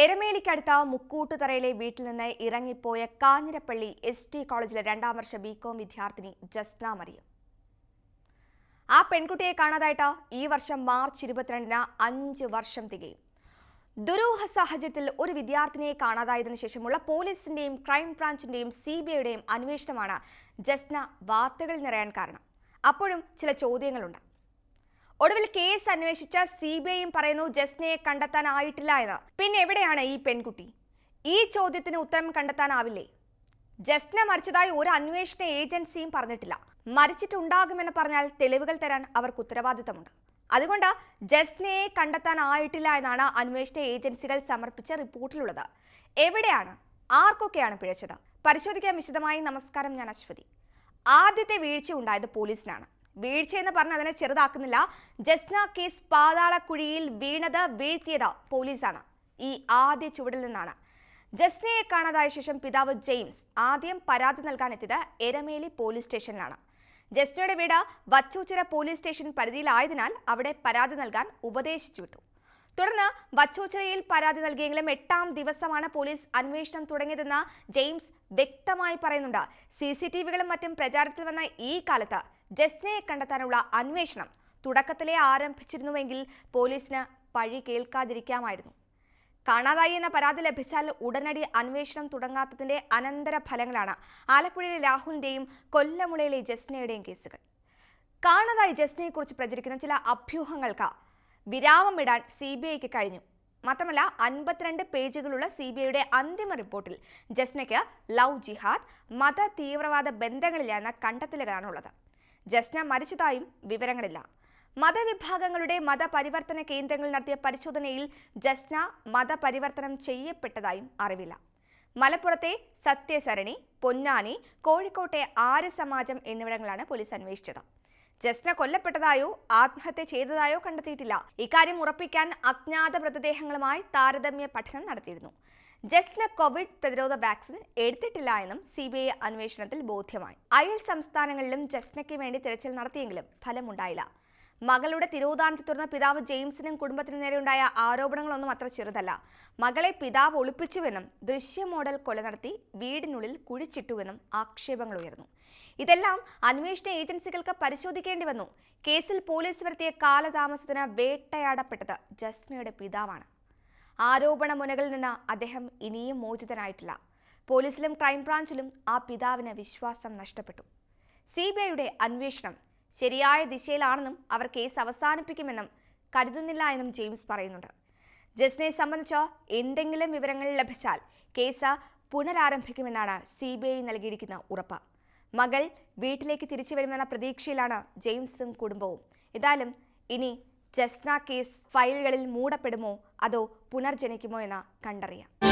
എരമേലിക്കടുത്ത മുക്കൂട്ടുതറയിലെ വീട്ടിൽ നിന്ന് ഇറങ്ങിപ്പോയ Kanjirappally S T കോളേജിലെ രണ്ടാം വർഷ ബികോം വിദ്യാർത്ഥിനി ജസ്ന മറിയം. ആ പെൺകുട്ടിയെ കാണാതായിട്ട് ഈ വർഷം മാർച്ച് ഇരുപത്തിരണ്ടിന് അഞ്ച് വർഷം തികയും. ദുരൂഹ സാഹചര്യത്തിൽ ഒരു വിദ്യാർത്ഥിനിയെ കാണാതായതിനു ശേഷമുള്ള പോലീസിന്റെയും ക്രൈം ബ്രാഞ്ചിന്റെയും സി ബി ഐയുടെയും അന്വേഷണമാണ് ജസ്ന വാർത്തകളിൽ നിറയാൻ കാരണം. അപ്പോഴും ചില ചോദ്യങ്ങളുണ്ട്. ഒടുവിൽ കേസ് അന്വേഷിച്ച സി ബി ഐയും പറയുന്നു ജസ്നയെ കണ്ടെത്താനായിട്ടില്ല എന്ന്. പിന്നെ എവിടെയാണ് ഈ പെൺകുട്ടി? ഈ ചോദ്യത്തിന് ഉത്തരം കണ്ടെത്താനാവില്ലേ? ജസ്ന മരിച്ചതായി ഒരു അന്വേഷണ ഏജൻസിയും പറഞ്ഞിട്ടില്ല. മരിച്ചിട്ടുണ്ടാകുമെന്ന് പറഞ്ഞാൽ തെളിവുകൾ തരാൻ അവർക്ക് ഉത്തരവാദിത്തമുണ്ട്. അതുകൊണ്ട് ജസ്നയെ കണ്ടെത്താനായിട്ടില്ല എന്നാണ് അന്വേഷണ ഏജൻസികൾ സമർപ്പിച്ച റിപ്പോർട്ടിലുള്ളത്. എവിടെയാണ്? ആർക്കൊക്കെയാണ് പിഴച്ചത്? പരിശോധിക്കാൻ വിശദമായി നമസ്കാരം ഞാൻ അശ്വതി. ആദ്യത്തെ വീഴ്ച ഉണ്ടായത് പോലീസിനാണ്. വീഴ്ച എന്ന് പറഞ്ഞ് അതിനെ ചെറുതാക്കുന്നില്ല. ജസ്ന കേസ് പാതാളക്കുഴിയിൽ വീണത് വീഴ്ത്തിയത് പോലീസാണ്. ഈ ആദ്യ ചുവടിൽ നിന്നാണ്. ജസ്നയെ കാണാതായ ശേഷം പിതാവ് ജെയിംസ് ആദ്യം പരാതി നൽകാനെത്തിയത് എരമേലി പോലീസ് സ്റ്റേഷനിലാണ്. ജസ്നയുടെ വീട് വച്ചൂച്ചിറ പോലീസ് സ്റ്റേഷൻ പരിധിയിലായതിനാൽ അവിടെ പരാതി നൽകാൻ ഉപദേശിച്ചു വിട്ടു തുടർന്ന് വച്ചൂച്ചിറയിൽ പരാതി നൽകിയെങ്കിലും എട്ടാം ദിവസമാണ് പോലീസ് അന്വേഷണം തുടങ്ങിയതെന്ന് ജെയിംസ് വ്യക്തമായി പറയുന്നുണ്ട്. സി സി ടി വികളും മറ്റും പ്രചാരത്തിൽ വന്ന ഈ കാലത്ത് ജസ്നയെ കണ്ടെത്താനുള്ള അന്വേഷണം തുടക്കത്തിലെ ആരംഭിച്ചിരുന്നുവെങ്കിൽ പോലീസിന് പഴി കേൾക്കാതിരിക്കാമായിരുന്നു. കാണാതായി എന്ന പരാതി ലഭിച്ചാൽ ഉടനടി അന്വേഷണം തുടങ്ങാത്തതിന്റെ അനന്തര ഫലങ്ങളാണ് ആലപ്പുഴയിലെ രാഹുലിന്റെയും കൊല്ലമുളയിലെ ജസ്നയുടെയും കേസുകൾ. കാണാതായി ജസ്നയെക്കുറിച്ച് പ്രചരിക്കുന്ന ചില അഭ്യൂഹങ്ങൾക്ക് വിരാമമിടാൻ സി ബി ഐക്ക് കഴിഞ്ഞു. മാത്രമല്ല അൻപത്തിരണ്ട് പേജുകളുള്ള സി ബി ഐയുടെ അന്തിമ റിപ്പോർട്ടിൽ ജസ്നയ്ക്ക് ലവ് ജിഹാദ് മത തീവ്രവാദ ബന്ധങ്ങളില്ല എന്ന കണ്ടെത്തലുകളാണുള്ളത്. ജസ്ന മരിച്ചതായും വിവരങ്ങളില്ല. മതവിഭാഗങ്ങളുടെ മതപരിവർത്തന കേന്ദ്രങ്ങളിൽ നടത്തിയ പരിശോധനയിൽ ജസ്ന മതപരിവർത്തനം ചെയ്യപ്പെട്ടതായും അറിവില്ല. മലപ്പുറത്തെ സത്യസരണി പൊന്നാനി കോഴിക്കോട്ടെ ആര്യസമാജം എന്നിവിടങ്ങളാണ് പോലീസ് അന്വേഷിച്ചത്. ജസ്ന കൊല്ലപ്പെട്ടതായോ ആത്മഹത്യ ചെയ്തതായോ കണ്ടെത്തിയിട്ടില്ല. ഇക്കാര്യം ഉറപ്പിക്കാൻ അജ്ഞാത മൃതദേഹങ്ങളുമായി താരതമ്യ പഠനം നടത്തിയിരുന്നു. ജസ്ന കോവിഡ് പ്രതിരോധ വാക്സിൻ എടുത്തിട്ടില്ല എന്നും സി ബി ഐ അന്വേഷണത്തിൽ ബോധ്യമായി. അയൽ സംസ്ഥാനങ്ങളിലും ജസ്നയ്ക്ക് വേണ്ടി തിരച്ചിൽ നടത്തിയെങ്കിലും ഫലമുണ്ടായില്ല. മകളുടെ തിരോധാനത്തെ തുടർന്ന് പിതാവ് ജെയിംസിനും കുടുംബത്തിനും നേരെയുണ്ടായ ആരോപണങ്ങളൊന്നും അത്ര ചെറുതല്ല. മകളെ പിതാവ് ഒളിപ്പിച്ചുവെന്നും ദൃശ്യ മോഡൽ കൊല നടത്തി വീടിനുള്ളിൽ കുഴിച്ചിട്ടുവെന്നും ആക്ഷേപങ്ങൾ ഉയർന്നു. ഇതെല്ലാം അന്വേഷണ ഏജൻസികൾക്ക് പരിശോധിക്കേണ്ടി വന്നു കേസിൽ പോലീസ് വരുത്തിയ കാലതാമസത്തിന് വേട്ടയാടപ്പെട്ടത് ജസ്നയുടെ പിതാവാണ്. ആരോപണ മുനകളിൽ നിന്ന് അദ്ദേഹം ഇനിയും മോചിതനായിട്ടില്ല. പോലീസിലും ക്രൈംബ്രാഞ്ചിലും ആ പിതാവിന് വിശ്വാസം നഷ്ടപ്പെട്ടു. സി ബി ഐയുടെ അന്വേഷണം ശരിയായ ദിശയിലാണെന്നും അവർ കേസ് അവസാനിപ്പിക്കുമെന്നും കരുതുന്നില്ല എന്നും ജെയിംസ് പറയുന്നുണ്ട്. ജസ്റ്റിനെ സംബന്ധിച്ച് എന്തെങ്കിലും വിവരങ്ങൾ ലഭിച്ചാൽ കേസ് പുനരാരംഭിക്കുമെന്നാണ് സി ബി ഐ നൽകിയിരിക്കുന്ന ഉറപ്പ്. മകൾ വീട്ടിലേക്ക് തിരിച്ചു വരുമെന്ന പ്രതീക്ഷയിലാണ് ജെയിംസും കുടുംബവും. ഏതായാലും ഇനി ജസ്ന കേസ് ഫയലുകളിൽ മൂടപ്പെടുമോ? അതോ പുനർജനിക്കുമോ എന്ന് കണ്ടറിയാം.